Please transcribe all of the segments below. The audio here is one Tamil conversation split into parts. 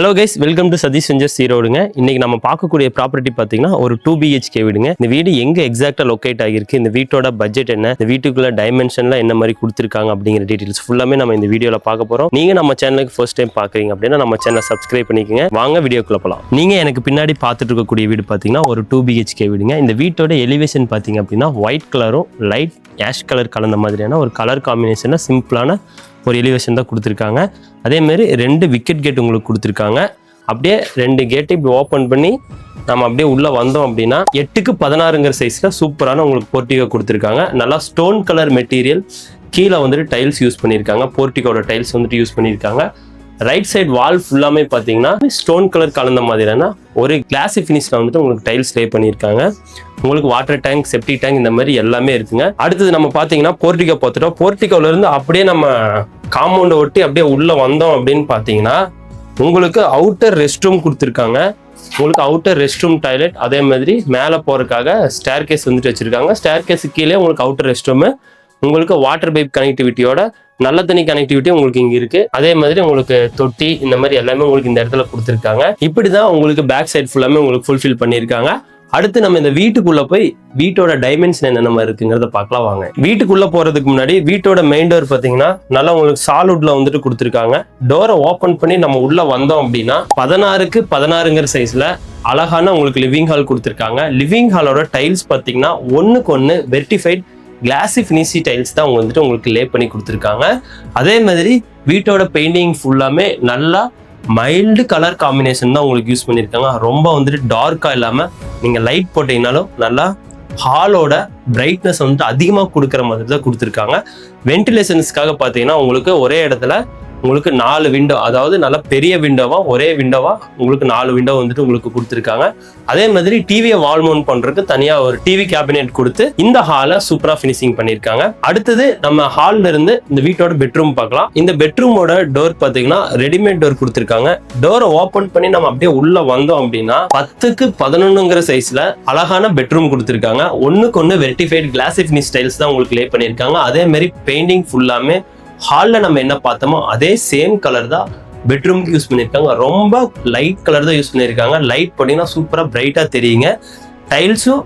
Hello guys welcome to Sathish செஞ்சர் ஈரோடுங்க இன்னைக்கு நம்ம பார்க்கக்கூடிய ப்ராப்பர்ட்டி பார்த்தீங்கன்னா ஒரு டூ பிஹெச்கே வீடுங்க. இந்த வீடு எங்க எக்ஸாக்டா லொக்கேட் ஆகிருக்கு இந்த வீட்டோட பட்ஜெட் என்ன இந்த வீட்டுக்குள்ள டைமென்ஷன்ல என்ன மாதிரி கொடுத்துருக்காங்க அப்படிங்கிற டீடைல்ஸ் ஃபுல்லாமே நம்ம இந்த வீடியோல பார்க்க போறோம். நீங்க நம்ம சேனலுக்கு ஃபர்ஸ்ட் டைம் பாக்குறீங்க அப்படின்னா நம்ம சேனல் சப்ஸ்கிரைப் பண்ணிக்கோங்க. வாங்க வீடியோக்குள்ள போலாம். நீங்க எனக்கு பின்னாடி பார்த்துட்டு இருக்கக்கூடிய வீடு பார்த்தீங்கன்னா ஒரு டூ பிஹெச்கே வீடுங்க. இந்த வீட்டோட எலிவேஷன் பார்த்தீங்க அப்படின்னா ஒயிட் கலரும் லைட் ஆஷ் கலர் கலந்த மாதிரியான ஒரு கலர் காம்பினேஷன்ல சிம்பிளான ஒரு எலிவேஷன் தான் கொடுத்துருக்காங்க. அதேமாரி ரெண்டு விக்கெட் கேட் உங்களுக்கு கொடுத்துருக்காங்க. அப்படியே ரெண்டு கேட்டை இப்படி ஓப்பன் பண்ணி நம்ம அப்படியே உள்ளே வந்தோம் அப்படின்னா எட்டுக்கு பதினாறுங்கிற சைஸில் சூப்பரான உங்களுக்கு போர்ட்டிகோ கொடுத்துருக்காங்க. நல்லா ஸ்டோன் கலர் மெட்டீரியல் கீழே வந்துட்டு டைல்ஸ் யூஸ் பண்ணியிருக்காங்க. போர்ட்டிகோட டைல்ஸ் வந்துட்டு யூஸ் பண்ணியிருக்காங்க. ரைட் சைடு வால் ஃபுல்லாமே பார்த்தீங்கன்னா ஸ்டோன் கலர் கலந்த மாதிரினா ஒரு கிளாஸி ஃபினிஷில் வந்துட்டு உங்களுக்கு டைல்ஸ் லே பண்ணியிருக்காங்க. உங்களுக்கு வாட்டர் டேங்க் செப்டி டேங்க் இந்த மாதிரி எல்லாமே இருக்குங்க. அடுத்தது நம்ம பார்த்தீங்கன்னா போர்ட்டிகோ பார்த்துட்டோம். போர்ட்டிகோல இருந்து அப்படியே நம்ம காம்பவுண்டை ஒட்டி அப்படியே உள்ள வந்தோம் அப்படின்னு பார்த்தீங்கன்னா உங்களுக்கு அவுட்டர் ரெஸ்ட் ரூம் கொடுத்துருக்காங்க. உங்களுக்கு அவுட்டர் ரெஸ்ட் ரூம் டாய்லெட் அதே மாதிரி மேலே போகிறதுக்காக ஸ்டேர் கேஸ் வந்துட்டு வச்சிருக்காங்க. ஸ்டேர் கேஸ் கீழே உங்களுக்கு அவுட்டர் ரெஸ்ட் ரூமு உங்களுக்கு வாட்டர் பைப் கனெக்டிவிட்டியோட நல்ல தண்ணி கனெக்டிவிட்டி உங்களுக்கு இங்க இருக்கு. அதே மாதிரி உங்களுக்கு தொட்டி இந்த மாதிரி எல்லாமே உங்களுக்கு இந்த இடத்துல கொடுத்துருக்காங்க. இப்படிதான் உங்களுக்கு பேக் சைட் ஃபுல்லாமே உங்களுக்கு ஃபுல்ஃபில் பண்ணியிருக்காங்க. அடுத்து நம்ம இந்த வீட்டுக்குள்ள போய் வீட்டோட டைமென்ஷன் என்னென்ன நம்ம இருக்குங்கிறத பார்க்கலாம் வாங்க. வீட்டுக்குள்ள போறதுக்கு முன்னாடி வீட்டோட மெயின் டோர் பாத்தீங்கன்னா நல்லா உங்களுக்கு சாலுட்ல வந்துட்டு கொடுத்துருக்காங்க. டோரை ஓபன் பண்ணி நம்ம உள்ள வந்தோம் அப்படின்னா பதினாறுக்கு பதினாறுங்கிற சைஸ்ல அழகான உங்களுக்கு லிவிங் ஹால் கொடுத்துருக்காங்க. லிவிங் ஹாலோட டைல்ஸ் பாத்தீங்கன்னா ஒண்ணுக்கு ஒன்று வெர்டிஃபைட் கிளாசி ஃபினிஷி டைல்ஸ் தான் அவங்க வந்துட்டு உங்களுக்கு லே பண்ணி கொடுத்துருக்காங்க. அதே மாதிரி வீட்டோட பெயிண்டிங் ஃபுல்லாமே நல்லா மைல்டு கலர் காம்பினேஷன் தான் உங்களுக்கு யூஸ் பண்ணியிருக்காங்க ரொம்ப வந்துட்டு டார்க்காக இல்லாமல் நீங்கள் லைட் போட்டீங்கனாலும் நல்லா ஹாலோட பிரைட்னஸ் வந்துட்டு அதிகமாக கொடுக்குற மாதிரி தான் கொடுத்துருக்காங்க. வென்டிலேஷன்ஸ்க்காக பார்த்தீங்கன்னா உங்களுக்கு ஒரே இடத்துல உங்களுக்கு நாலு விண்டோ அதாவது நல்ல பெரிய விண்டோவா ஒரே விண்டோவா உங்களுக்கு நாலு விண்டோ வந்துட்டு உங்களுக்கு கொடுத்துருக்காங்க. அதே மாதிரி டிவியை வால் மவுண்ட் பண்றதுக்கு தனியா ஒரு டிவி கேபினெட் கொடுத்து இந்த ஹாலை சூப்பரா ஃபினிஷிங் பண்ணியிருக்காங்க. அடுத்தது நம்ம ஹால்ல இருந்து இந்த வீட்டோட பெட்ரூம் பார்க்கலாம். இந்த பெட்ரூமோட டோர் பாத்தீங்கன்னா ரெடிமேட் டோர் கொடுத்துருக்காங்க. டோரை ஓபன் பண்ணி நம்ம அப்படியே உள்ள வந்தோம் அப்படின்னா பத்துக்கு பதினொன்னுங்கிற சைஸ்ல அழகான பெட்ரூம் கொடுத்துருக்காங்க. ஒன்றுக்கு ஒன்று வெர்டிஃபைட் கிளாசிஃபினி ஸ்டைல்ஸ் தான் உங்களுக்கு லே பண்ணியிருக்காங்க. அதே மாதிரி பெயிண்டிங் ஃபுல்லாமே ஹாலில் நம்ம என்ன பார்த்தோமோ அதே சேம் கலர் தான் பெட்ரூம்க்கு யூஸ் பண்ணியிருக்காங்க. ரொம்ப லைட் கலர் தான் யூஸ் பண்ணியிருக்காங்க. லைட் பார்த்தீங்கன்னா சூப்பராக பிரைட்டாக தெரியுங்க. டைல்ஸும்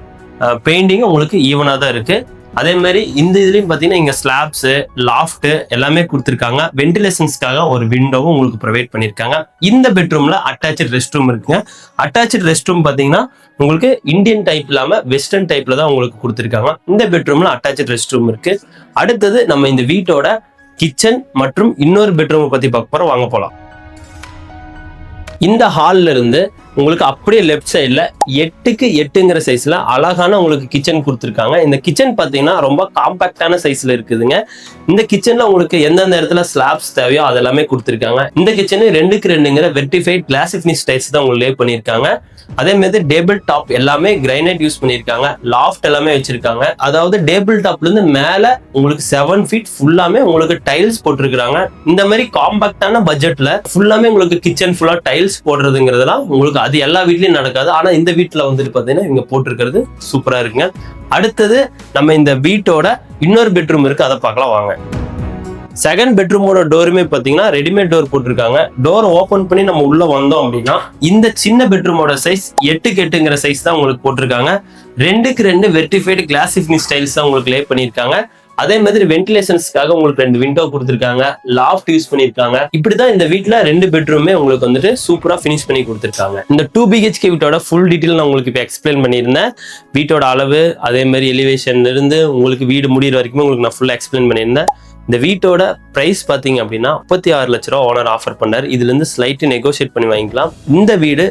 பெயிண்டிங்கும் உங்களுக்கு ஈவனாக தான் இருக்குது அதே மாதிரி இந்த இதுலேயும் பார்த்தீங்கன்னா இங்கே ஸ்லாப்ஸு லாஃப்ட்டு எல்லாமே கொடுத்துருக்காங்க. வென்டிலேஷன்ஸ்க்காக ஒரு விண்டோவும் உங்களுக்கு ப்ரொவைட் பண்ணியிருக்காங்க. இந்த பெட்ரூமில் அட்டாச்சு ரெஸ்ட் ரூம் இருக்குங்க. அட்டாச்சு ரெஸ்ட் ரூம் பார்த்தீங்கன்னா உங்களுக்கு இந்தியன் டைப் இல்லாமல் வெஸ்டர்ன் டைப்பில் தான் உங்களுக்கு கொடுத்துருக்காங்க. இந்த பெட்ரூமில் அட்டாச்சு ரெஸ்ட் ரூம் இருக்குது அடுத்தது நம்ம இந்த வீட்டோட கிச்சன் மற்றும் இன்னொரு பெட்ரூமை பத்தி பார்க்க போகிறோம் வாங்க போலாம். இந்த ஹாலில் இருந்து உங்களுக்கு அப்படியே லெஃப்ட் சைடில் எட்டுக்கு எட்டுங்கிற சைஸில் அழகான உங்களுக்கு கிச்சன் கொடுத்துருக்காங்க. இந்த கிச்சன் பார்த்தீங்கன்னா ரொம்ப காம்பேக்டான சைஸில் இருக்குதுங்க. இந்த கிச்சனில் உங்களுக்கு எந்தெந்த இடத்துல ஸ்லாப்ஸ் தேவையோ அதெல்லாமே கொடுத்துருக்காங்க. இந்த கிச்சனு ரெண்டுக்கு ரெண்டுங்கிற வெர்டிஃபைட் கிளாசி ஃபினிஷ் டைல்ஸ் தான் உங்களுக்கு லே பண்ணியிருக்காங்க. அதே மாதிரி டேபிள் டாப் எல்லாமே கிரைனைட் யூஸ் பண்ணியிருக்காங்க. லாஃப்ட் எல்லாமே வச்சிருக்காங்க. அதாவது டேபிள் டாப்லேருந்து மேலே உங்களுக்கு செவன் ஃபீட் ஃபுல்லாமே உங்களுக்கு டைல்ஸ் போட்டிருக்கிறாங்க. இந்த மாதிரி காம்பேக்டான பட்ஜெட்டில் ஃபுல்லாமே உங்களுக்கு கிச்சன் ஃபுல்லாக டைல்ஸ் போடுறதுங்கிறதுலாம் உங்களுக்கு அது எல்லா வீட்லயும் நடக்காது. ஆனா இந்த வீட்டுல வந்துட்டு பாத்தீங்கன்னா இங்கே போட்டிருக்கிறது சூப்பரா இருக்குங்க. அடுத்தது நம்ம இந்த வீட்டோட இன்னொரு பெட்ரூம் இருக்கு அதை பார்க்கலாம் வாங்க. செகண்ட் பெட்ரூமோட டோருமே பார்த்தீங்கன்னா ரெடிமேட் டோர் போட்டிருக்காங்க. டோர் ஓப்பன் பண்ணி நம்ம உள்ள வந்தோம் அப்படின்னா இந்த சின்ன பெட்ரூமோட சைஸ் எட்டுக்கு எட்டுங்கிற சைஸ் தான் உங்களுக்கு போட்டிருக்காங்க. ரெண்டுக்கு ரெண்டு வெர்டிஃபைடு கிளாசிஃபினி ஸ்டைல்ஸ் தான் உங்களுக்கு லே பண்ணியிருக்காங்க. அதே மாதிரி வென்டிலேஷன்ஸ்க்காக உங்களுக்கு ரெண்டு விண்டோ கொடுத்துருக்காங்க. லாஃப்ட் யூஸ் பண்ணியிருக்காங்க. இப்படிதான் இந்த வீட்டில் ரெண்டு பெட்ரூமே உங்களுக்கு வந்துட்டு சூப்பராக ஃபினிஷ் பண்ணி கொடுத்துருக்காங்க. இந்த டூ பிஹெச்கே வீட்டோட ஃபுல் டீட்டெயில் நான் உங்களுக்கு இப்போ எக்ஸ்பிளைன் பண்ணியிருந்தேன். வீட்டோட அளவு அதே மாதிரி எலிவேஷன்ல இருந்து உங்களுக்கு வீடு முடிகிற வரைக்குமே உங்களுக்கு நான் ஃபுல்லாக எக்ஸ்பிளைன் பண்ணியிருந்தேன். இந்த வீட்டோட ப்ரைஸ் பார்த்தீங்க அப்படின்னா முப்பத்தி ஆறு லட்ச ரூபா ஓனர் ஆஃபர் பண்ணார். இதுலேருந்து ஸ்லைட்டு நெகோஷியேட் பண்ணி வாங்கிக்கலாம். இந்த வீடு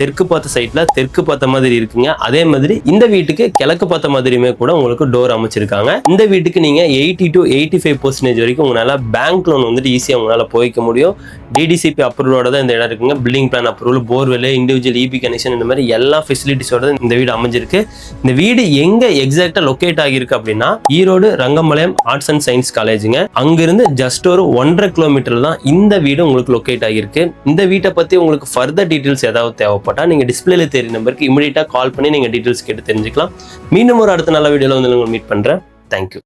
தெற்கு பார்த்த சைட்ல தெற்கு பார்த்த மாதிரி இருக்குங்க. அதே மாதிரி இந்த வீட்டுக்கு கிழக்கு பார்த்த மாதிரியுமே கூட உங்களுக்கு டோர் அமைச்சிருக்காங்க. இந்த வீட்டுக்கு நீங்க eighty to eighty five percentage வரைக்கும் உங்களால பேங்க் லோன் வந்துட்டு ஈஸியாக உங்களால போய்க்க முடியும். டிடிசிபி அப்ரூவலோட தான் இந்த இடம் இருக்குங்க. Building plan approval borewell individual EB connection இந்த மாதிரி எல்லா ஃபெசிலிட்டிஸோட இந்த வீடு அமைஞ்சிருக்கு. இந்த வீடு எங்க எக்ஸாக்டா லொக்கேட் ஆகியிருக்கு அப்படின்னா Erode Rangampalayam arts and science காலேஜுங்க அங்கிருந்து ஜஸ்ட் ஒரு ஒன்றரை கிலோமீட்டர் தான் இந்த வீடு உங்களுக்கு லொக்கேட் ஆகியிருக்கு. இந்த வீட்டை பத்தி உங்களுக்கு ஃபர்தர் டீட்டெயில்ஸ் ஏதாவது தேவைப்படும் போட்டால் நீங்கள் டிஸ்பிளேல தெரிய நம்பருக்கு இமீடியட்டாக கால் பண்ணி நீங்கள் டீட்டெயில்ஸ் கேட்டு தெரிஞ்சுக்கலாம். மீண்டும் ஒரு அடுத்த நல்ல வீடியோவில் வந்து உங்களை மீட் பண்ணுறேன் தேங்க்யூ